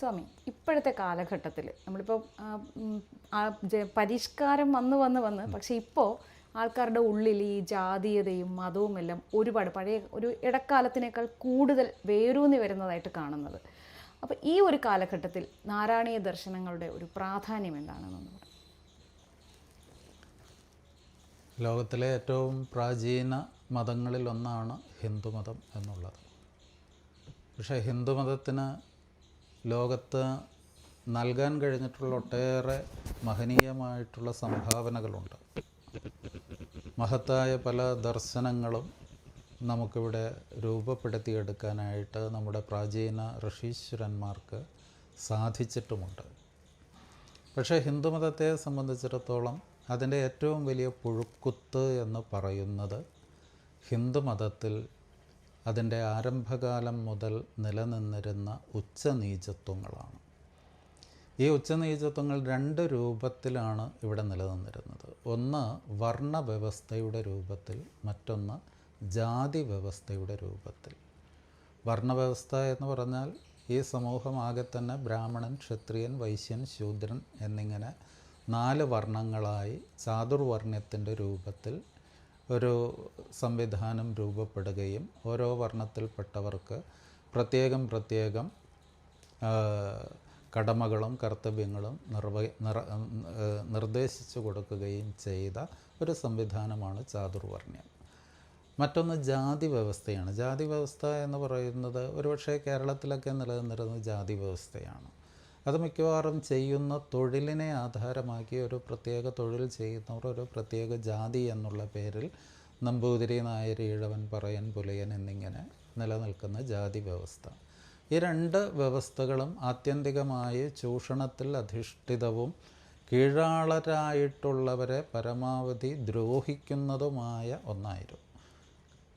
സ്വാമി ഇപ്പോഴത്തെ കാലഘട്ടത്തിൽ നമ്മളിപ്പോൾ പരിഷ്കാരം വന്ന് വന്ന് വന്ന് പക്ഷേ ഇപ്പോൾ ആൾക്കാരുടെ ഉള്ളിൽ ഈ ജാതീയതയും മതവും എല്ലാം ഒരുപാട് പഴയ ഒരു ഇടക്കാലത്തിനേക്കാൾ കൂടുതൽ വേരൂന്നി വരുന്നതായിട്ട് കാണുന്നത്. അപ്പോൾ ഈ ഒരു കാലഘട്ടത്തിൽ നാരായണീയ ദർശനങ്ങളുടെ ഒരു പ്രാധാന്യം എന്താണെന്നൊന്ന് പറയാം ലോകത്തിലെ ഏറ്റവും പ്രാചീന മതങ്ങളിൽ മതങ്ങളിലൊന്നാണ് ഹിന്ദുമതം എന്നുള്ളത്. പക്ഷേ ഹിന്ദുമതത്തിന് ലോകത്ത് നൽകാൻ കഴിഞ്ഞിട്ടുള്ള ഒട്ടേറെ മഹനീയമായിട്ടുള്ള സംഭാവനകളുണ്ട്. മഹത്തായ പല ദർശനങ്ങളും നമുക്കിവിടെ രൂപപ്പെടുത്തിയെടുക്കാനായിട്ട് നമ്മുടെ പ്രാചീന ഋഷീശ്വരന്മാർക്ക് സാധിച്ചിട്ടുമുണ്ട്. പക്ഷേ ഹിന്ദുമതത്തെ സംബന്ധിച്ചിടത്തോളം അതിന്റെ ഏറ്റവും വലിയ പുഴുക്കുത്ത് എന്ന് പറയുന്നത് ഹിന്ദുമതത്തിൽ അതിന്റെ ആരംഭകാലം മുതൽ നിലനിന്നിരുന്ന ഉച്ചനീചത്വങ്ങളാണ്. ഈ ഉച്ചനീചത്വങ്ങൾ രണ്ട് രൂപത്തിലാണ് ഇവിടെ നിലനിന്നിരുന്നത്. ഒന്ന് വർണവ്യവസ്ഥയുടെ രൂപത്തിൽ മറ്റൊന്ന് ജാതി വ്യവസ്ഥയുടെ രൂപത്തിൽ. വർണവ്യവസ്ഥ എന്ന് പറഞ്ഞാൽ ഈ സമൂഹം ആകെ തന്നെ ബ്രാഹ്മണൻ ക്ഷത്രിയൻ വൈശ്യൻ ശൂദ്രൻ എന്നിങ്ങനെ നാല് വർണങ്ങളായി ചാതുർവർണത്തിന്റെ രൂപത്തിൽ ഒരു സംവിധാനം രൂപപ്പെടുകയും ഓരോ വർണത്തിൽപ്പെട്ടവർക്ക് പ്രത്യേകം പ്രത്യേകം കടമകളും കർത്തവ്യങ്ങളും നിർവ നിർ നിർദ്ദേശിച്ചു കൊടുക്കുകയും ചെയ്ത ഒരു സംവിധാനമാണ് ചാതുർവർണ്യം മറ്റൊന്ന് ജാതി വ്യവസ്ഥയാണ്. ജാതി വ്യവസ്ഥ എന്ന് പറയുന്നത് ഒരുപക്ഷേ കേരളത്തിലൊക്കെ നിലനിന്നിരുന്ന ജാതി വ്യവസ്ഥയാണ്. അത് മിക്കവാറും ചെയ്യുന്ന തൊഴിലിനെ ആധാരമാക്കി ഒരു പ്രത്യേക തൊഴിൽ ചെയ്യുന്നവർ ഒരു പ്രത്യേക ജാതി എന്നുള്ള പേരിൽ നമ്പൂതിരി നായർ ഈഴവൻ പറയൻ പുലയൻ എന്നിങ്ങനെ നിലനിൽക്കുന്ന ജാതി വ്യവസ്ഥ. ഈ രണ്ട് വ്യവസ്ഥകളും ആത്യന്തികമായി ചൂഷണത്തിൽ അധിഷ്ഠിതവും കീഴാളരായിട്ടുള്ളവരെ പരമാവധി ദ്രോഹിക്കുന്നതുമായ ഒന്നായിരുന്നു.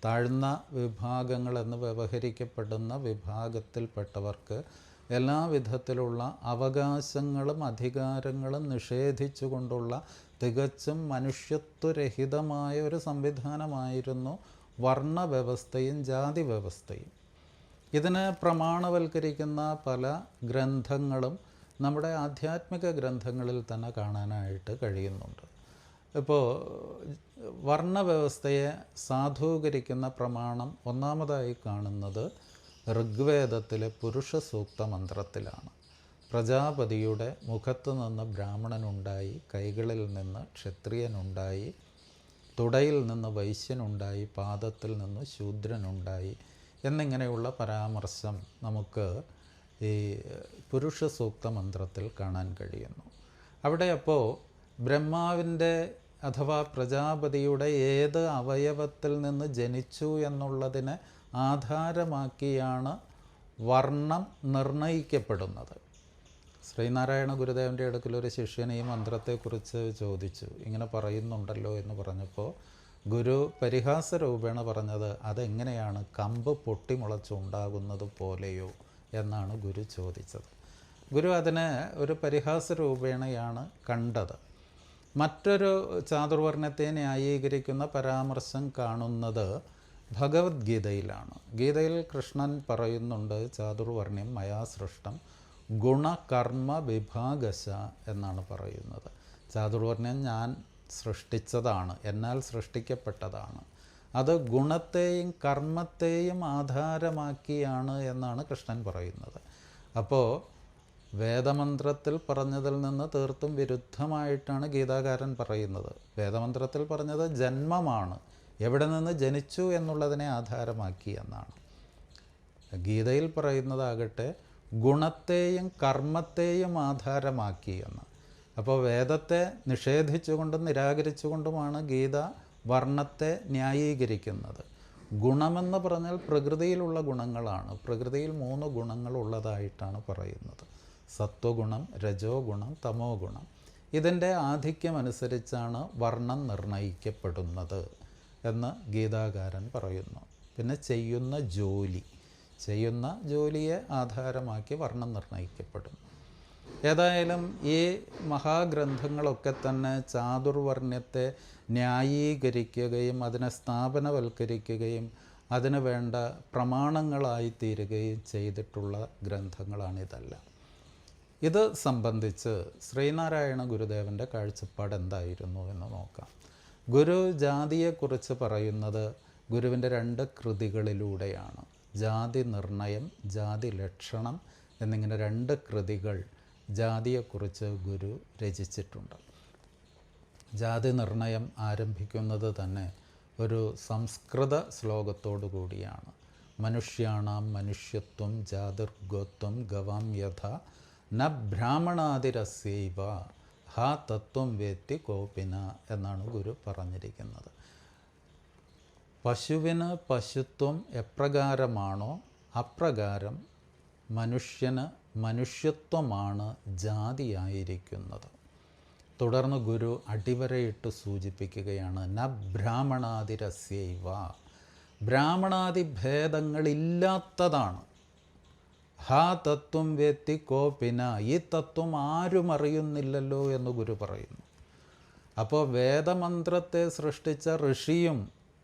താഴ്ന്ന വിഭാഗങ്ങളെന്ന് വ്യവഹരിക്കപ്പെടുന്ന വിഭാഗത്തിൽപ്പെട്ടവർക്ക് എല്ലാ വിധത്തിലുള്ള അവകാശങ്ങളും അധികാരങ്ങളും നിഷേധിച്ചുകൊണ്ടുള്ള തികച്ചും മനുഷ്യത്വരഹിതമായ ഒരു സംവിധാനമായിരുന്നു വർണവ്യവസ്ഥയും ജാതി വ്യവസ്ഥയും ഇതിനെ പ്രമാണവൽക്കരിക്കുന്ന പല ഗ്രന്ഥങ്ങളും നമ്മുടെ ആധ്യാത്മിക ഗ്രന്ഥങ്ങളിൽ തന്നെ കാണാനായിട്ട് കഴിയുന്നുണ്ട്. ഇപ്പോൾ വർണവ്യവസ്ഥയെ സാധൂകരിക്കുന്ന പ്രമാണം ഒന്നാമതായി കാണുന്നത് ഋഗ്വേദത്തിലെ പുരുഷ സൂക്ത മന്ത്രത്തിലാണ് പ്രജാപതിയുടെ മുഖത്തു നിന്ന് ബ്രാഹ്മണനുണ്ടായി കൈകളിൽ നിന്ന് ക്ഷത്രിയനുണ്ടായി തുടയിൽ നിന്ന് വൈശ്യനുണ്ടായി പാദത്തിൽ നിന്ന് ശൂദ്രനുണ്ടായി എന്നിങ്ങനെയുള്ള പരാമർശം നമുക്ക് ഈ പുരുഷ സൂക്ത മന്ത്രത്തിൽ കാണാൻ കഴിയുന്നു. അവിടെ അപ്പോൾ ബ്രഹ്മാവിന്റെ അഥവാ പ്രജാപതിയുടെ ഏത് അവയവത്തിൽ നിന്ന് ജനിച്ചു എന്നുള്ളതിനെ ആധാരമാക്കിയാണ് വർണം നിർണയിക്കപ്പെടുന്നത്. ശ്രീനാരായണ ഗുരുദേവന്റെ അടുക്കൽ ഒരു ശിഷ്യൻ ഈ മന്ത്രത്തെക്കുറിച്ച് ചോദിച്ചു. ഇങ്ങനെ പറയുന്നുണ്ടല്ലോ എന്ന് പറഞ്ഞപ്പോൾ ഗുരു പരിഹാസ രൂപേണ പറഞ്ഞത് അതെങ്ങനെയാണ് കമ്പ് പൊട്ടിമുളച്ചുണ്ടാകുന്നത് പോലെയോ? എന്നാണ് ഗുരു ചോദിച്ചത്. ഗുരു അതിനെ ഒരു പരിഹാസ രൂപേണയാണ് കണ്ടത്. മറ്റൊരു ചാതുർവർണത്തെ ന്യായീകരിക്കുന്ന പരാമർശം കാണുന്നത് ഭഗവത്ഗീതയിലാണ്. ഗീതയിൽ കൃഷ്ണൻ പറയുന്നുണ്ട് ചാതുർവർണ്യം മയാ സൃഷ്ടം ഗുണകർമ്മ വിഭാഗശ എന്നാണ് പറയുന്നത്. ചാതുർവർണ്യം ഞാൻ സൃഷ്ടിച്ചതാണ് എന്നാൽ സൃഷ്ടിക്കപ്പെട്ടതാണ്. അത് ഗുണത്തെയും കർമ്മത്തെയും ആധാരമാക്കിയാണ് എന്നാണ് കൃഷ്ണൻ പറയുന്നത്. അപ്പോൾ വേദമന്ത്രത്തിൽ പറഞ്ഞതിൽ നിന്ന് തീർത്തും വിരുദ്ധമായിട്ടാണ് ഗീതാകാരൻ പറയുന്നത്. വേദമന്ത്രത്തിൽ പറഞ്ഞത് ജന്മമാണ്. എവിടെ നിന്ന് ജനിച്ചു എന്നുള്ളതിനെ ആധാരമാക്കി എന്നാണ്. ഗീതയിൽ പറയുന്നതാകട്ടെ ഗുണത്തെയും കർമ്മത്തെയും ആധാരമാക്കി എന്ന്. അപ്പോൾ വേദത്തെ നിഷേധിച്ചുകൊണ്ടും നിരാകരിച്ചുകൊണ്ടുമാണ് ഗീത വർണത്തെ ന്യായീകരിക്കുന്നത്. ഗുണമെന്ന് പറഞ്ഞാൽ പ്രകൃതിയിലുള്ള ഗുണങ്ങളാണ്. പ്രകൃതിയിൽ മൂന്ന് ഗുണങ്ങളുള്ളതായിട്ടാണ് പറയുന്നത്. സത്വഗുണം രജോ ഗുണം തമോ ഗുണം ഇതിന്റെ ആധിക്യമനുസരിച്ചാണ് വർണം നിർണയിക്കപ്പെടുന്നത്. എന്ന് ഗീതാകാരൻ പറയുന്നു. പിന്നെ ചെയ്യുന്ന ജോലി. ചെയ്യുന്ന ജോലിയെ ആധാരമാക്കി വർണം നിർണയിക്കപ്പെടും. ഏതായാലും ഈ മഹാഗ്രന്ഥങ്ങളൊക്കെ തന്നെ ചാതുർവർണ്യത്തെ ന്യായീകരിക്കുകയും അതിനെ സ്ഥാപനവൽക്കരിക്കുകയും അതിന് വേണ്ട പ്രമാണങ്ങളായി തീരുകയും ചെയ്തിട്ടുള്ള ഗ്രന്ഥങ്ങളാണിതെല്ലാം. ഇത് സംബന്ധിച്ച് ശ്രീനാരായണ ഗുരുദേവന്റെ കാഴ്ചപ്പാട് എന്തായിരുന്നു എന്ന് നോക്കാം. ഗുരു ജാതിയെക്കുറിച്ച് പറയുന്നത് ഗുരുവിന്റെ രണ്ട് കൃതികളിലൂടെയാണ്. ജാതി നിർണയം ജാതി ലക്ഷണം എന്നിങ്ങനെ രണ്ട് കൃതികൾ ജാതിയെക്കുറിച്ച് ഗുരു രചിച്ചിട്ടുണ്ട്. ജാതി നിർണയം ആരംഭിക്കുന്നത് തന്നെ ഒരു സംസ്കൃത ശ്ലോകത്തോടു കൂടിയാണ്. മനുഷ്യാണാം മനുഷ്യത്വം ജാതിർഗോത്വം ഗവാം യഥ ന ബ്രാഹ്മണാതിരസ്യൈവ. ഹാ തത്വം വേത്തി കോപിന എന്നാണ് ഗുരു പറഞ്ഞിരിക്കുന്നത്. പശുവിന് പശുത്വം എപ്രകാരമാണോ അപ്രകാരം മനുഷ്യന് മനുഷ്യത്വമാണ് ജാതിയായിരിക്കുന്നത്. തുടർന്ന് ഗുരു അടിവരയിട്ട് സൂചിപ്പിക്കുകയാണ് ന ബ്രാഹ്മണാതിരസ്യവ. ബ്രാഹ്മണാദി ഭേദങ്ങളില്ലാത്തതാണ് ഹാ തത്വം വ്യക്തി കോപിന ഈ തത്വം ആരും അറിയുന്നില്ലല്ലോ എന്ന് ഗുരു പറയുന്നു. അപ്പോൾ വേദമന്ത്രത്തെ സൃഷ്ടിച്ച ഋഷിയും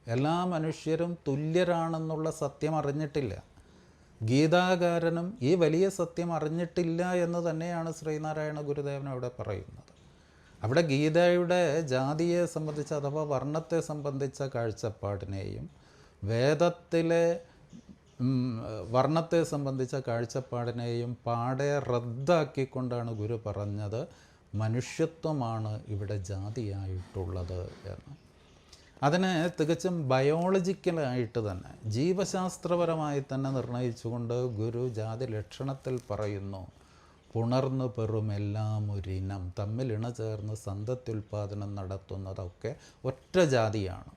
എല്ലാ മനുഷ്യരും തുല്യരാണെന്നുള്ള സത്യം അറിഞ്ഞിട്ടില്ല. ഗീതാകാരനും ഈ വലിയ സത്യം അറിഞ്ഞിട്ടില്ല എന്ന് തന്നെയാണ് ശ്രീനാരായണ ഗുരുദേവൻ അവിടെ പറയുന്നത്. അവിടെ ഗീതയുടെ ജാതിയെ സംബന്ധിച്ച അഥവാ വർണത്തെ സംബന്ധിച്ച കാഴ്ചപ്പാടിനെയും വേദത്തിലെ വർണത്തെ സംബന്ധിച്ച കാഴ്ചപ്പാടിനെയും പാടെ റദ്ദാക്കിക്കൊണ്ടാണ് ഗുരു പറഞ്ഞത് മനുഷ്യത്വമാണ് ഇവിടെ ജാതിയായിട്ടുള്ളത് എന്ന്. അതിനെ തികച്ചും ബയോളജിക്കലായിട്ട് തന്നെ ജീവശാസ്ത്രപരമായി തന്നെ നിർണയിച്ചുകൊണ്ട് ഗുരു ജാതി ലക്ഷണത്തിൽ പറയുന്നു പുണർന്നു പെറുമെല്ലാം ഒരിനം തമ്മിൽ ഇണ ചേർന്ന് സന്തത്യുൽപാദനം നടത്തുന്നതൊക്കെ ഒറ്റ ജാതിയാണ്.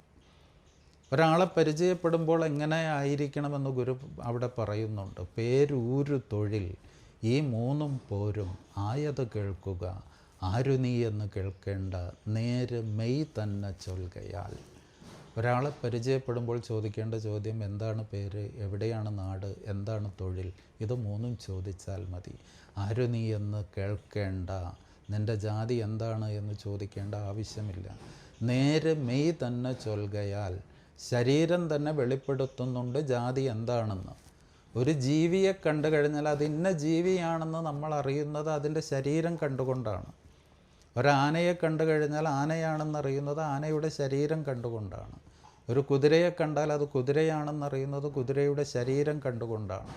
ഒരാളെ പരിചയപ്പെടുമ്പോൾ എങ്ങനെ ആയിരിക്കണമെന്ന് ഗുരു അവിടെ പറയുന്നുണ്ട്. പേരൂരു തൊഴിൽ ഈ മൂന്നും പോരും ആയത് കേൾക്കുക ആരു നീ എന്ന് കേൾക്കേണ്ട നേര് മെയ് തന്നെ ചൊൽകയാൽ. ഒരാളെ പരിചയപ്പെടുമ്പോൾ ചോദിക്കേണ്ട ചോദ്യം എന്താണ് പേര് എവിടെയാണ് നാട് എന്താണ് തൊഴിൽ? ഇത് മൂന്നും ചോദിച്ചാൽ മതി. ആരു നീ എന്ന് കേൾക്കേണ്ട നിന്റെ ജാതി എന്താണ് എന്ന് ചോദിക്കേണ്ട ആവശ്യമില്ല. നേര് മെയ് തന്നെ ചൊൽകയാൽ ശരീരം തന്നെ വെളിപ്പെടുത്തുന്നുണ്ട് ജാതി എന്താണെന്ന്. ഒരു ജീവിയെ കണ്ടു കഴിഞ്ഞാൽ അത് ഇന്ന ജീവിയാണെന്ന് നമ്മൾ അറിയുന്നത് അതിന്റെ ശരീരം കണ്ടുകൊണ്ടാണ്. ഒരാനയെ കണ്ടു കഴിഞ്ഞാൽ ആനയാണെന്നറിയുന്നത് ആനയുടെ ശരീരം കണ്ടുകൊണ്ടാണ്. ഒരു കുതിരയെ കണ്ടാൽ അത് കുതിരയാണെന്നറിയുന്നത് കുതിരയുടെ ശരീരം കണ്ടുകൊണ്ടാണ്.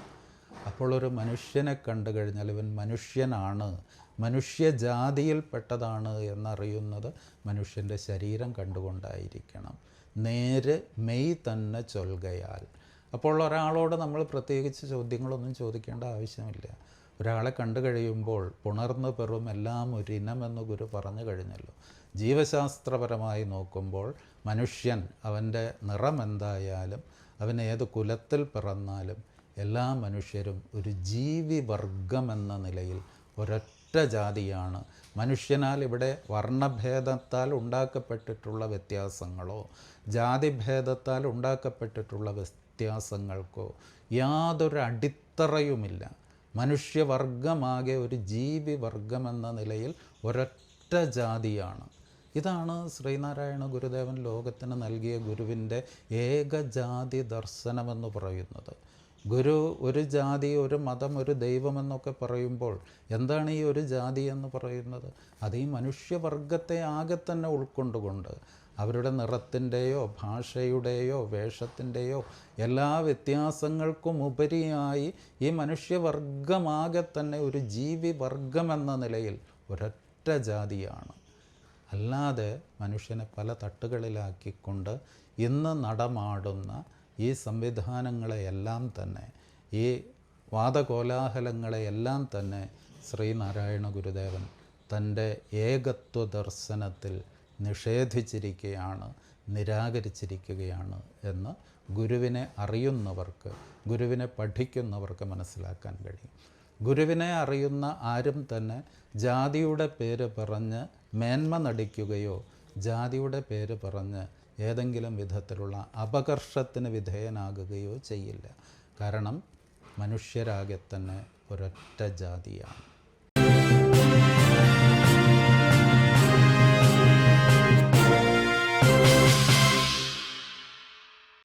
അപ്പോൾ ഒരു മനുഷ്യനെ കണ്ടു കഴിഞ്ഞാൽ ഇവൻ മനുഷ്യനാണ് മനുഷ്യജാതിയിൽപ്പെട്ടതാണ് എന്നറിയുന്നത് മനുഷ്യന്റെ ശരീരം കണ്ടുകൊണ്ടായിരിക്കണം. നേര് മെയ് തന്നെ ചൊൽകയാൽ. അപ്പോൾ ഒരാളോട് നമ്മൾ പ്രത്യേകിച്ച് ചോദ്യങ്ങളൊന്നും ചോദിക്കേണ്ട ആവശ്യമില്ല. ഒരാളെ കണ്ടു കഴിയുമ്പോൾ പുണർന്ന് പെറും എല്ലാം ഒരു എന്ന് ഗുരു പറഞ്ഞു കഴിഞ്ഞല്ലോ. ജീവശാസ്ത്രപരമായി നോക്കുമ്പോൾ മനുഷ്യൻ അവന്റെ നിറം എന്തായാലും അവൻ ഏത് കുലത്തിൽ പിറന്നാലും എല്ലാ മനുഷ്യരും ഒരു ജീവിവർഗം എന്ന നിലയിൽ ഒരൊറ്റ ജാതിയാണ് മനുഷ്യനാൽ ഇവിടെ വർണഭേദത്താൽ ഉണ്ടാക്കപ്പെട്ടിട്ടുള്ള വ്യത്യാസങ്ങളോ ജാതിഭേദത്താൽ ഉണ്ടാക്കപ്പെട്ടിട്ടുള്ള വ്യത്യാസങ്ങൾക്കോ യാതൊരു അടിത്തറയുമില്ല. മനുഷ്യവർഗമാകെ ഒരു ജീവി വർഗമെന്ന നിലയിൽ ഒരൊറ്റ ജാതിയാണ് ഇതാണ് ശ്രീനാരായണ ഗുരുദേവൻ ലോകത്തിന് നൽകിയ ഗുരുവിന്റെ ഏകജാതി ദർശനമെന്ന് പറയുന്നത്. ഗുരു ഒരു ജാതി ഒരു മതം ഒരു ദൈവമെന്നൊക്കെ പറയുമ്പോൾ എന്താണ് ഈ ഒരു ജാതി എന്ന് പറയുന്നത്? അത് ഈ മനുഷ്യവർഗത്തെ ആകെ തന്നെ ഉൾക്കൊണ്ടുകൊണ്ട് അവരുടെ നിറത്തിന്റെയോ ഭാഷയുടെയോ വേഷത്തിന്റെയോ എല്ലാ വ്യത്യാസങ്ങൾക്കും ഉപരിയായി ഈ മനുഷ്യവർഗമാകെ തന്നെ ഒരു ജീവിവർഗം എന്ന നിലയിൽ ഒരൊറ്റ ജാതിയാണ്. അല്ലാതെ മനുഷ്യനെ പല തട്ടുകളിലാക്കിക്കൊണ്ട് ഇന്ന് നടമാടുന്ന ഈ സംവിധാനങ്ങളെയെല്ലാം തന്നെ ഈ വാദകോലാഹലങ്ങളെയെല്ലാം തന്നെ ശ്രീനാരായണ ഗുരുദേവൻ തന്റെ ഏകത്വ ദർശനത്തിൽ നിഷേധിച്ചിരിക്കുകയാണ് നിരാകരിച്ചിരിക്കുകയാണ് എന്ന് ഗുരുവിനെ അറിയുന്നവർക്ക് ഗുരുവിനെ പഠിക്കുന്നവർക്ക് മനസ്സിലാക്കാൻ കഴിയും. ഗുരുവിനെ അറിയുന്ന ആരും തന്നെ ജാതിയുടെ പേര് പറഞ്ഞ് മേന്മ നടിക്കുകയോ ജാതിയുടെ പേര് പറഞ്ഞ് ഏതെങ്കിലും വിധത്തിലുള്ള അപകർഷത്തിന് വിധേയനാകുകയോ ചെയ്യില്ല. കാരണം മനുഷ്യരാകെ തന്നെ ഒരൊറ്റ ജാതിയാണ്.